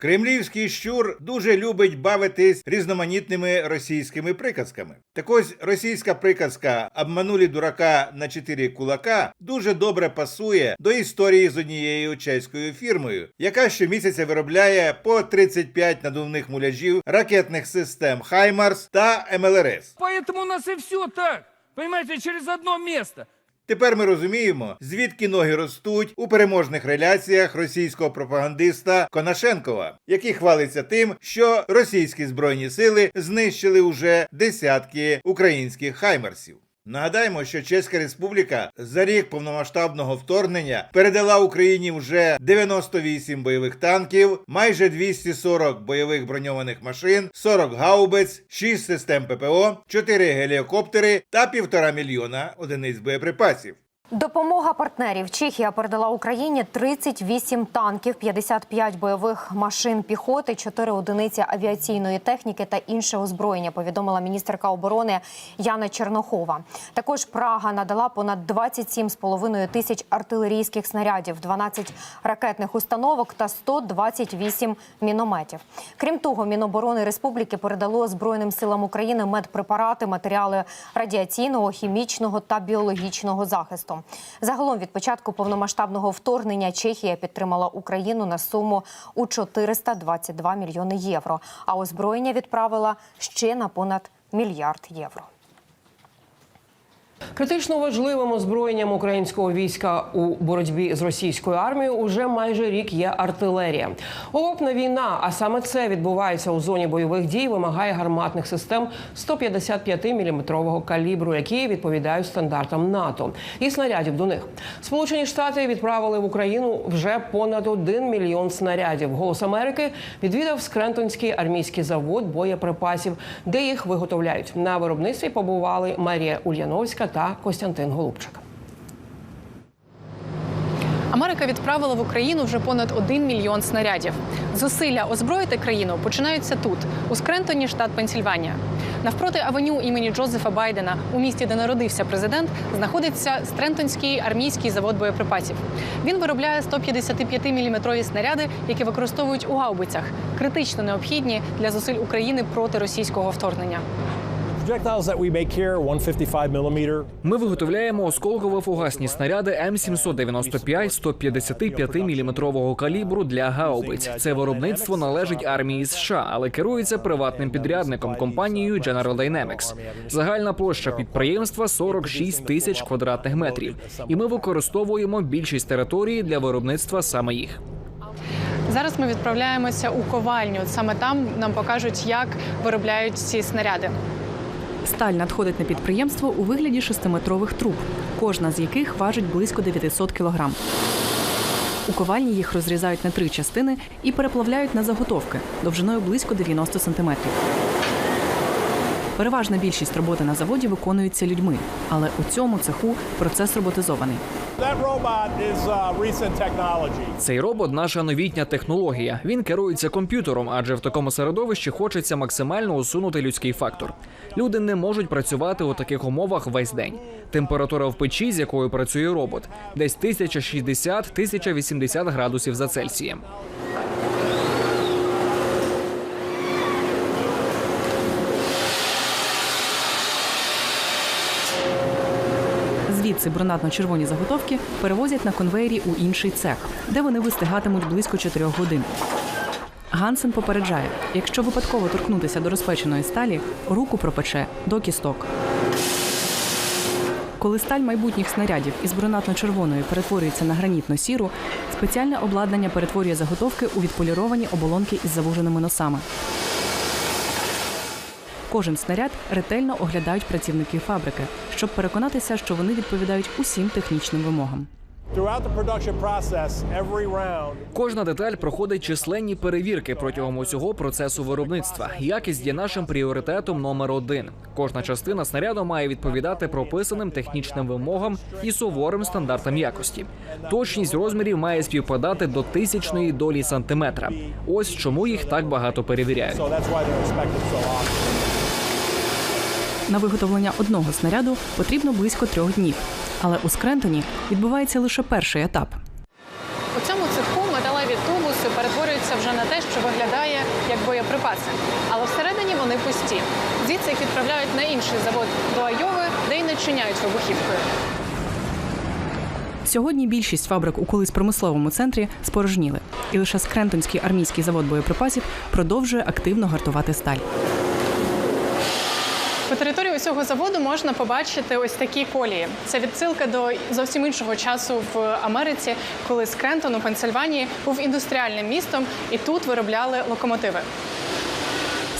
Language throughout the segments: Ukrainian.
Кремлівський щур дуже любить бавитись різноманітними російськими приказками. Так ось російська приказка «обманули дурака на чотири кулака дуже добре пасує до історії з однією чеською фірмою, яка щомісяця виробляє по 35 надувних муляжів ракетних систем Хаймарс та МЛРС. Поэтому у нас и все так. Понимаете, через одно место. Тепер ми розуміємо, звідки ноги ростуть у переможних реляціях російського пропагандиста Конашенкова, який хвалиться тим, що російські збройні сили знищили уже десятки українських хаймерсів. Нагадаємо, що Чеська Республіка за рік повномасштабного вторгнення передала Україні вже 98 бойових танків, майже 240 бойових броньованих машин, 40 гаубиць, 6 систем ППО, 4 геліокоптери та півтора мільйона одиниць боєприпасів. Допомога партнерів. Чехія передала Україні 38 танків, 55 бойових машин піхоти, 4 одиниці авіаційної техніки та інше озброєння. Повідомила міністерка оборони Яна Чернохова. Також Прага надала понад 27,5 тисяч артилерійських снарядів, 12 ракетних установок та 128 мінометів. Крім того, Міноборони Республіки передало Збройним силам України медпрепарати, матеріали радіаційного, хімічного та біологічного захисту. Загалом від початку повномасштабного вторгнення Чехія підтримала Україну на суму у 422 мільйони євро, а озброєння відправила ще на понад мільярд євро. Критично важливим озброєнням українського війська у боротьбі з російською армією уже майже рік є артилерія. Окопна війна, а саме це відбувається у зоні бойових дій, вимагає гарматних систем 155-мм калібру, які відповідають стандартам НАТО, і снарядів до них. Сполучені Штати відправили в Україну вже понад 1 мільйон снарядів. Голос Америки відвідав Скрентонський армійський завод боєприпасів, де їх виготовляють. На виробництві побували Марія Ульяновська та Костянтин Голубчик. Америка відправила в Україну вже понад 1 мільйон снарядів. Зусилля озброїти країну починаються тут, у Скрентоні, штат Пенсільванія. Навпроти авеню імені Джозефа Байдена, у місті, де народився президент, знаходиться Стрентонський армійський завод боєприпасів. Він виробляє 155-мм снаряди, які використовують у гаубицях, критично необхідні для зусиль України проти російського вторгнення. Ми виготовляємо осколково-фугасні снаряди М795 155 мм калібру для гаубиць. Це виробництво належить армії США, але керується приватним підрядником компанією General Dynamics. Загальна площа підприємства 46 тисяч квадратних метрів, і ми використовуємо більшість території для виробництва саме їх. Зараз ми відправляємося у ковальню. Саме там нам покажуть, як виробляють ці снаряди. Сталь надходить на підприємство у вигляді шестиметрових труб, кожна з яких важить близько 900 кілограм. У ковальні їх розрізають на три частини і переплавляють на заготовки довжиною близько 90 сантиметрів. Переважна більшість роботи на заводі виконується людьми, але у цьому цеху процес роботизований. Uh, Цей робот наша новітня технологія. Він керується комп'ютером, адже в такому середовищі хочеться максимально усунути людський фактор. Люди не можуть працювати у таких умовах весь день. Температура в печі, з якою працює робот, десь 1060-1080 градусів за Цельсієм. Звідси брунатно-червоні заготовки перевозять на конвеєрі у інший цех, де вони вистигатимуть близько 4 годин. Гансен попереджає, якщо випадково торкнутися до розпеченої сталі, руку пропече до кісток. Коли сталь майбутніх снарядів із брунатно-червоної перетворюється на гранітно-сіру, спеціальне обладнання перетворює заготовки у відполіровані оболонки із завуженими носами. Кожен снаряд ретельно оглядають працівники фабрики, щоб переконатися, що вони відповідають усім технічним вимогам. Кожна деталь проходить численні перевірки протягом усього процесу виробництва. Якість є нашим пріоритетом номер один. Кожна частина снаряду має відповідати прописаним технічним вимогам і суворим стандартам якості. Точність розмірів має співпадати до тисячної долі сантиметра. Ось чому їх так багато перевіряють. На виготовлення одного снаряду потрібно близько трьох днів. Але у Скрентоні відбувається лише перший етап. У цьому цеху металеві тубуси перетворюються вже на те, що виглядає як боєприпаси. Але всередині вони пусті. Звідси їх відправляють на інший завод до Айови, де й начиняють вибухівкою. Сьогодні більшість фабрик у колись промисловому центрі спорожніли, і лише Скрентонський армійський завод боєприпасів продовжує активно гартувати сталь. Території усього заводу можна побачити ось такі колії. Це відсилка до зовсім іншого часу в Америці, коли Скрентон у Пенсильванії був індустріальним містом, і тут виробляли локомотиви.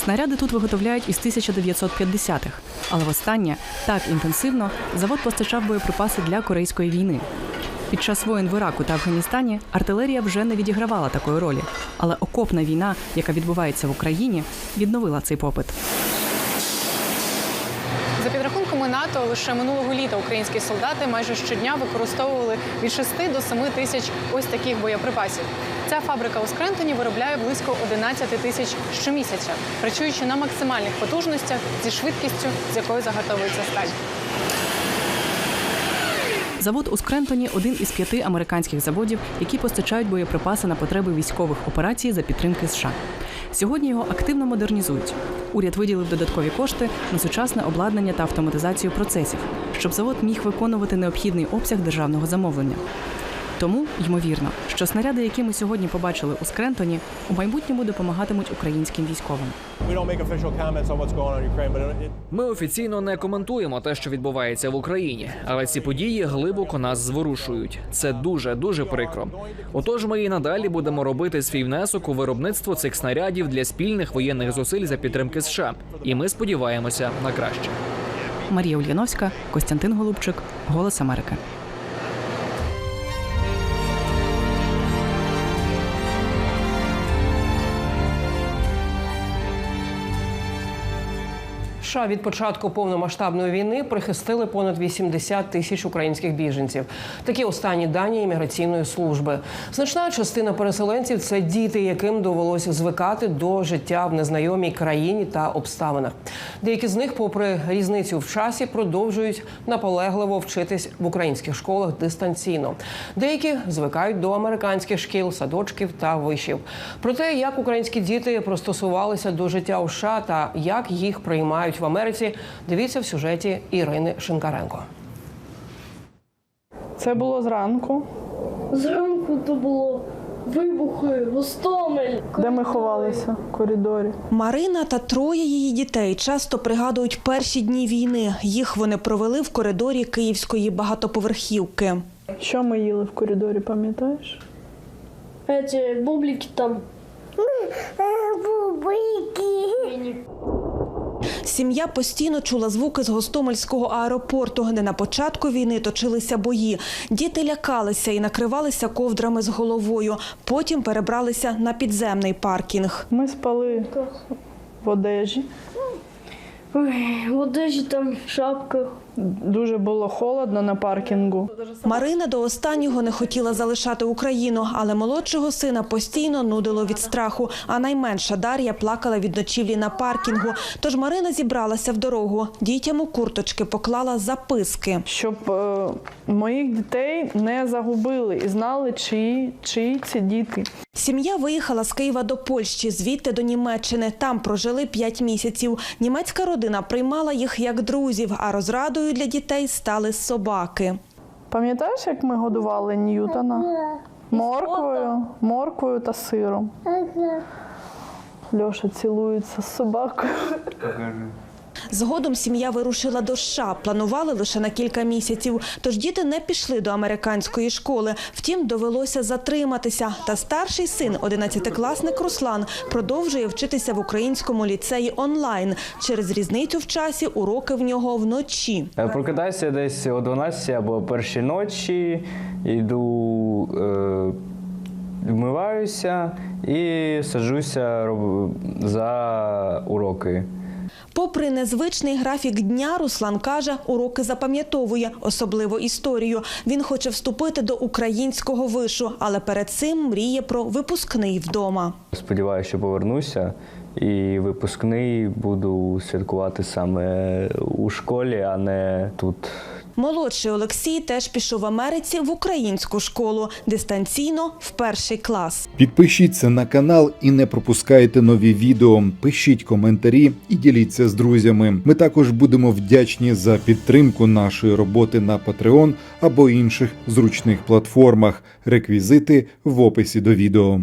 Снаряди тут виготовляють із 1950-х, але востаннє так інтенсивно завод постачав боєприпаси для корейської війни. Під час воєн в Іраку та Афганістані артилерія вже не відігравала такої ролі, але окопна війна, яка відбувається в Україні, відновила цей попит. За НАТО, лише минулого літа українські солдати майже щодня використовували від 6 до 7 тисяч ось таких боєприпасів. Ця фабрика у Скрентоні виробляє близько 11 тисяч щомісяця, працюючи на максимальних потужностях зі швидкістю, з якою заготовується сталь. Завод у Скрентоні один із п'яти американських заводів, які постачають боєприпаси на потреби військових операцій за підтримки США. Сьогодні його активно модернізують. Уряд виділив додаткові кошти на сучасне обладнання та автоматизацію процесів, щоб завод міг виконувати необхідний обсяг державного замовлення. Тому ймовірно, що снаряди, які ми сьогодні побачили у Скрентоні, у майбутньому допомагатимуть українським військовим. Ми офіційно не коментуємо те, що відбувається в Україні, але ці події глибоко нас зворушують. Це дуже дуже прикро. Отож, ми і надалі будемо робити свій внесок у виробництво цих снарядів для спільних воєнних зусиль за підтримки США. І ми сподіваємося на краще. Марія Ульяновська, Костянтин Голубчик, Голос Америки. США від початку повномасштабної війни прихистили понад 80 тисяч українських біженців. Такі останні дані імміграційної служби. Значна частина переселенців це діти, яким довелося звикати до життя в незнайомій країні та обставинах. Деякі з них, попри різницю в часі, продовжують наполегливо вчитись в українських школах дистанційно. Деякі звикають до американських шкіл, садочків та вишів. Про те, як українські діти пристосувалися до життя у США та як їх приймають в Америці, дивіться в сюжеті Ірини Шинкаренко. Це було зранку, Зранку то було вибухи, Гостомель. де ми ховалися в коридорі. Марина та троє її дітей часто пригадують перші дні війни. Їх вони провели в коридорі київської багатоповерхівки. Що ми їли в коридорі, пам'ятаєш? Эти бублики там. Сім'я постійно чула звуки з Гостомельського аеропорту, де на початку війни точилися бої. Діти лякалися і накривалися ковдрами з головою. Потім перебралися на підземний паркінг. Ми спали в одежі. Ой, в одежі там шапка. Дуже було холодно на паркінгу. Марина до останнього не хотіла залишати Україну, але молодшого сина постійно нудило від страху. А найменша Дар'я плакала від ночівлі на паркінгу. Тож Марина зібралася в дорогу. Дітям у курточки поклала записки. Щоб е, моїх дітей не загубили і знали, чиї, чиї ці діти. Сім'я виїхала з Києва до Польщі, звідти до Німеччини. Там прожили п'ять місяців. Німецька родина приймала їх як друзів, а розрадою для дітей стали собаки. Пам'ятаєш, як ми годували Ньютона? Морквою, морквою та сиром. Льоша цілується з собакою. Згодом сім'я вирушила до США. Планували лише на кілька місяців. Тож діти не пішли до американської школи. Втім, довелося затриматися. Та старший син, 11-класник Руслан, продовжує вчитися в українському ліцеї онлайн. Через різницю в часі уроки в нього вночі. Е, Прокидаюся десь о 12 або першій ночі, йду, е, вмиваюся і саджуся за уроки. Попри незвичний графік дня, Руслан каже, уроки запам'ятовує, особливо історію. Він хоче вступити до українського вишу, але перед цим мріє про випускний вдома. Сподіваюся, що повернуся і випускний буду святкувати саме у школі, а не тут Молодший Олексій теж пішов в Америці в українську школу дистанційно в перший клас. Підпишіться на канал і не пропускайте нові відео. Пишіть коментарі і діліться з друзями. Ми також будемо вдячні за підтримку нашої роботи на Patreon або інших зручних платформах. Реквізити в описі до відео.